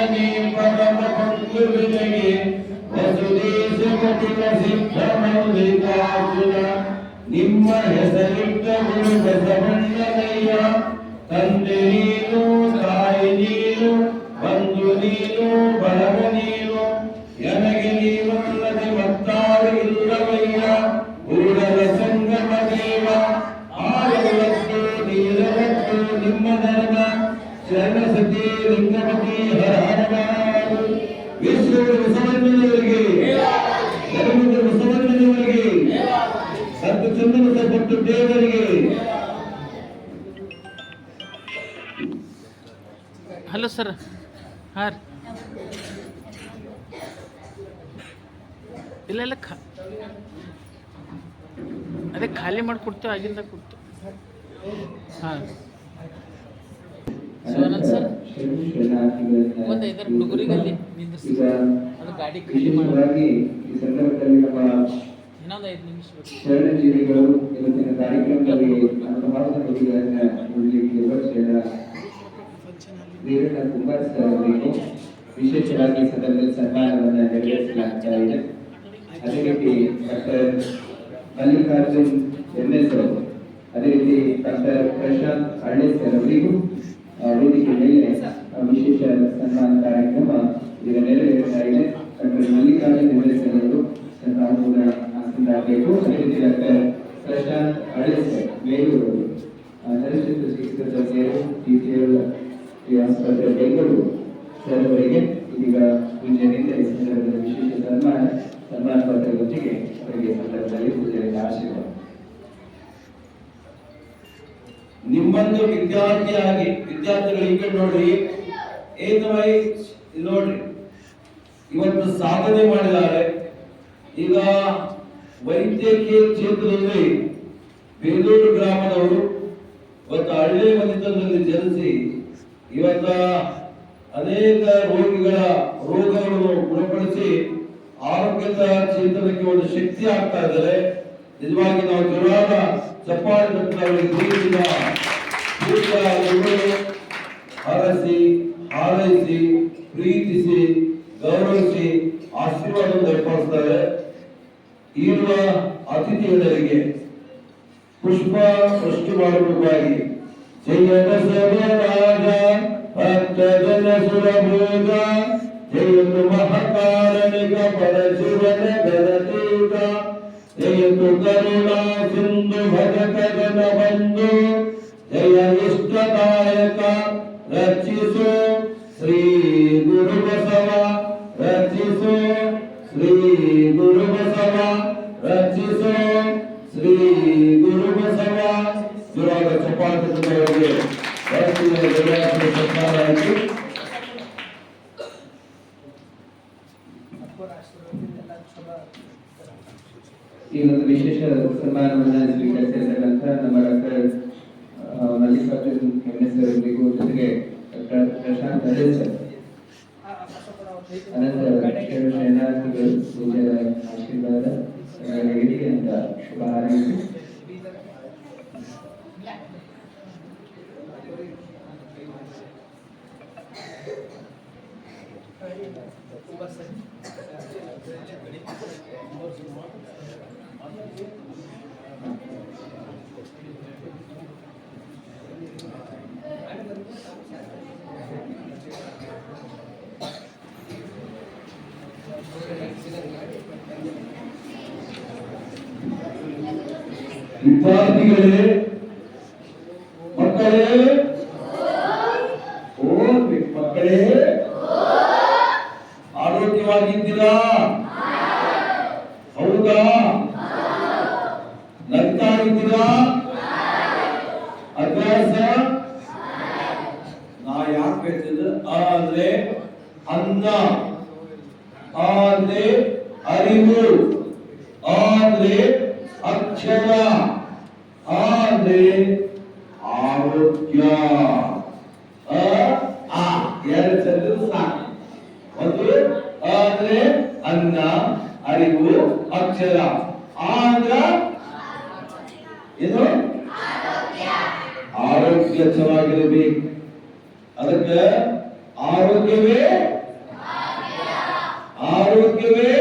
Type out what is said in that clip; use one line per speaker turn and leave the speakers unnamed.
ಜನನಿ ಪರಮ ಪಂಗು ವಿನಗೆ ವಸುದೇಶ ಕಪಿಲ ಸಿದ್ಧ ಮಲ್ಲಿಕಾರ್ಜುನ ನಿಮ್ಮ ಹೆಸರಿಟ್ಟ ಗುರು ಬಸವಣ್ಣನಯ್ಯ ತಂದೆ ನೀನು ತಾಯಿ ನೀನು ಬಂಧು ನೀನು ಬಳಗ ನೀನು ಹರ. ವಿಶ್ವದ ದೇವರಿಗೆ.
ಹಲೋ ಸರ್, ಹಾಂ ಇಲ್ಲ ಇಲ್ಲ, ಖಾ ಅದೇ ಖಾಲಿ ಮಾಡಿ ಕೊಡ್ತೇವೆ ಆಗಿಂದ ಕೊಡ್ತೇವೆ. ಹಾಂ ಶಿವಾನಂದ್ ಸರ್? ಒಂದು ಐದಾರು ಹುಡುಗರಿಗಲ್ಲಿ ನಿಂದಿರ್ಸಿ. ಅದು ಗಾಡಿ ಖಾಲಿ ಮಾಡಿ
ಈ ಸಂದರ್ಭದಲ್ಲಿ ನಮ್ಮ
ಇನ್ನೊಂದು ಐದು ನಿಮಿಷ ಬೇಕು
ಶರಣಜೀವಿಗಳು ಇವತ್ತಿನ ಕಾರ್ಯಕ್ರಮದಲ್ಲಿ ನುಡಿಲಿಕ್ಕೆ ಅವರಿಗೂ ವಿಶೇಷವಾಗಿ ಸದನದಲ್ಲಿ ಸನ್ಮಾನವನ್ನ ನೆರವೇರಿಸಲಾಗ್ತಾ ಇದೆ. ಅದೇ ರೀತಿ ಡಾಕ್ಟರ್ ಮಲ್ಲಿಕಾರ್ಜುನ್ ಎಂ ಎಸ್ ಅವರು ಅದೇ ರೀತಿ ಡಾಕ್ಟರ್ ಪ್ರಶಾಂತ್ ಹಳ್ಳಿ ಸರ್ ಅವರಿಗೂ ವೇದಿಕೆ ಮೇಲೆ ವಿಶೇಷ ಸನ್ಮಾನ ಕಾರ್ಯಕ್ರಮ ಈಗ ನೆರವೇರ್ತಾ ಇದೆ ಡಾಕ್ಟರ್ ಮಲ್ಲಿಕಾರ್ಜುನ ನಾವು ಕೂಡ ಆಸೀನರಾಗಬೇಕು ಅದೇ ರೀತಿ ಡಾಕ್ಟರ್ ಪ್ರಶಾಂತ್ ಹಳ್ಳಿ ಬೇಲೂರು. ನರಸಿಂಹ ಚಿಕಿತ್ಸಾ ತಜ್ಞರು ಟಿಸಿಎಲ್ ಆಸ್ಪತ್ರೆ ಬೆಂಗಳೂರು ಸರ್ ಅವರಿಗೆ ಇದೀಗ ಪೂಜೆಯಿಂದ ಈ ಸಂದರ್ಭದಲ್ಲಿ ವಿಶೇಷ ಸನ್ಮಾನ ಸನ್ಮಾನ ಪತ್ರದೊಂದಿಗೆ ಅವರಿಗೆ ಸಂದರ್ಭದಲ್ಲಿ ಪೂಜೆಯಿಂದ ಆಶೀರ್ವಾದ.
ನಿಮ್ಮನ್ನು ವಿದ್ಯಾರ್ಥಿಯಾಗಿ ವಿದ್ಯಾರ್ಥಿಗಳು ಈಗ ನೋಡ್ರಿ. ಏಕವೈ ನೋಡ್ರಿ. ಇವತ್ತು ಸಾಧನೆ ಮಾಡಿದ್ದಾರೆ ಈಗ ವೈದ್ಯಕೀಯ ಕ್ಷೇತ್ರದಲ್ಲಿ ಬೇಲೂರು ಗ್ರಾಮದವರು ಇವತ್ತು ಹಳ್ಳಿ ಮನೆತನದಲ್ಲಿ ಜನಿಸಿ ಇವತ್ತ ಅನೇಕ ರೋಗಿಗಳ ರೋಗಗಳನ್ನು ಗುಣಪಡಿಸಿ ಆರೋಗ್ಯದ ಚೇತನಕ್ಕೆ ಒಂದು ಶಕ್ತಿ ಆಗ್ತಾ ಇದ್ದಾರೆ. ನಿಜವಾಗಿ ನಾವು ಜೋರಾದ ಚಪ್ಪಾಳೆ ತಟ್ಟು ಅವರಿಗೆ ಪ್ರೀತಿಯಿಂದ ಪೂಜ್ಯ ಗುರುಗಳು ಹರಸಿ ಹಾರೈಸಿ ಪ್ರೀತಿಸಿ ಗೌರವಿಸಿ ಆಶೀರ್ವಾದವನ್ನು ಏರ್ಪಡಿಸ್ತಾರೆ ಇರುವ ಅತಿಥಿಗಳಿಗೆ ಪುಷ್ಪ ಸೃಷ್ಟಿ ಮಾಡಬೇಕಾಗಿ ಜಯ ಬಸವರಾಜ ಭಕ್ತ ಜನ ಸುರಭೋಗ ಜಯತು ಮಹಾಕಾರಣಿಕ ಪರಶಿವನ ಜಯತು ಕರುಣಾ ಸಿಂಧು ಭಗತ ಜನ ಬಂಧು ಜಯ ಇಷ್ಟದಾಯಕ ರಕ್ಷಿಸು ಶ್ರೀ ಗುರು ಬಸವ ರಕ್ಷಿಸು ಶ್ರೀ ಗುರು ಬಸವ ರಕ್ಷಿಸು
ಈ ಒಂದು ವಿಶೇಷ ಸನ್ಮಾನವನ್ನು ಸ್ವೀಕರಿಸಿರ್ತಕ್ಕಂಥ ನಮ್ಮ ಡಾಕ್ಟರ್ ಮಲ್ಲಿಕಾರ್ಜುನ್ ಎಸ್ ಅವರಿಗೂ ಜೊತೆಗೆ ಡಾಕ್ಟರ್ ಪ್ರಶಾಂತ್ ಅಜಯ್ ಸರ್. ಅನಂತರ ಶರಣಾರ್ಥಿಗಳು ಪೂಜೆಯ ಆಶೀರ್ವಾದ ಇರಲಿ ಅಂತ ಶುಭ ಹಾರೈಸಿ
ವಿದ್ಯಾರ್ಥಿಗಳೇ ಮಕ್ಕಳೇ ಓದ್ಬೇಕು ಮಕ್ಕಳೇ ಆರೋಗ್ಯವಾಗಿದ್ದೀರಾ ಹೌದಾ ನಗ್ತಾ ಇದ್ದೀರಾ ಅಭ್ಯಾಸ ನಾ ಯಾಕೆ ಹೇಳ್ತಿದ್ದೆ ಆ ಅಂದ್ರೆ ಅನ್ನ ಆ ಅಂದ್ರೆ ಅರಿವು, ಆದ್ರೆ ಅಕ್ಷರ ಅಂದ್ರೆ ಆರೋಗ್ಯ. ಆ, ಎರಡು ಚಂದ್ರ ಸಾಕು. ಒಂದು ಅಂದ್ರೆ ಅನ್ನ, ಅರಿವು, ಅಕ್ಷರ. ಆ ಏನು? ಆರೋಗ್ಯ ಚೆನ್ನಾಗಿರಬೇಕು ಅದಕ್ಕೆ ಆರೋಗ್ಯವೇ Deus.